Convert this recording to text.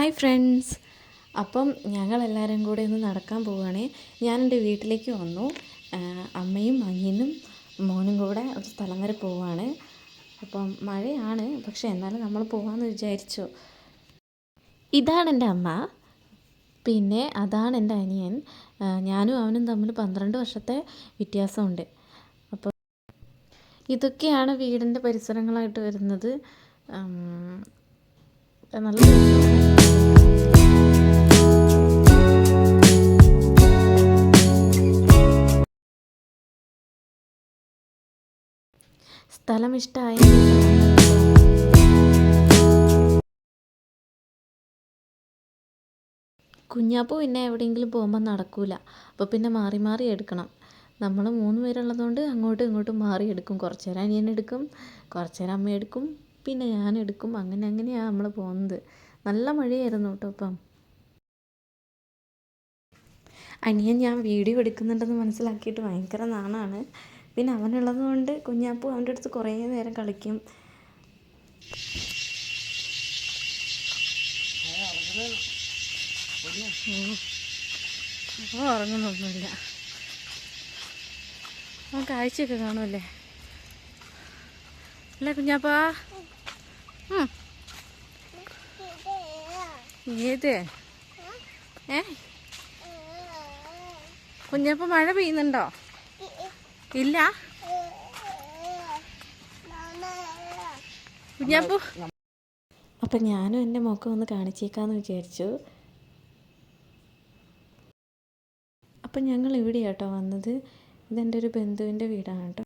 Hi friends അപ്പം ഞങ്ങളെല്ലാവരും കൂടെ ഒന്ന് നടക്കാൻ പോവുകയാണേ. ഞാൻ എന്റെ വീട്ടിലേക്ക് വന്നു. അമ്മയും അനിയനും മോനും കൂടെ ഒരു സ്ഥലം വരെ പോവുകയാണ്. അപ്പം മഴയാണ്. പക്ഷെ എന്നാലും നമ്മൾ പോകാമെന്ന് വിചാരിച്ചു. ഇതാണ് എന്റെ അമ്മ. പിന്നെ അതാണ് എന്റെ അനിയൻ. ഞാനും അവനും തമ്മിൽ പന്ത്രണ്ട് വർഷത്തെ വ്യത്യാസമുണ്ട്. അപ്പം ഇതൊക്കെയാണ് വീടിന്റെ പരിസരങ്ങളായിട്ട് വരുന്നത്. നല്ല സ്ഥലം ഇഷ്ടമായി കുഞ്ഞാപ്പൂ പിന്നെ എവിടെയെങ്കിലും പോകുമ്പോൾ നടക്കൂല. അപ്പോൾ പിന്നെ മാറി മാറി എടുക്കണം. നമ്മൾ മൂന്ന് പേരുള്ളതുകൊണ്ട് അങ്ങോട്ടും ഇങ്ങോട്ടും മാറി എടുക്കും. കുറച്ച് നേരം എടുക്കും കുറച്ച് നേരം അമ്മ എടുക്കും. പിന്നെ ഞാൻ എടുക്കും അങ്ങനെ അങ്ങനെയാണ് നമ്മൾ പോകുന്നത് നല്ല മഴയായിരുന്നു കേട്ടോ അപ്പം അനിയൻ ഞാൻ വീഡിയോ എടുക്കുന്നുണ്ടെന്ന് മനസ്സിലാക്കിയിട്ട് ഭയങ്കര നാണാണ്. പിന്നെ അവനുള്ളത് കൊണ്ട് കുഞ്ഞാപ്പൂ അവന്റെ അടുത്ത് കുറേ നേരം കളിക്കും. അപ്പോൾ ഉറങ്ങുന്നൊന്നുമില്ല. കാഴ്ചയൊക്കെ കാണുമല്ലേ? അല്ലേ കുഞ്ഞാപ്പാ. ഏത്? കുഞ്ഞാപ്പ മഴ പെയ്യുന്നുണ്ടോ? ഇല്ല? കുഞ്ഞപ്പു? അപ്പം ഞാനും എന്റെ മുഖം ഒന്ന് കാണിച്ചേക്കാന്ന് വിചാരിച്ചു. അപ്പം ഞങ്ങൾ ഇവിടെയാട്ടോ വന്നത്. ഇതെന്റെ ഒരു ബന്ധുവിന്റെ വീടാണ് കേട്ടോ.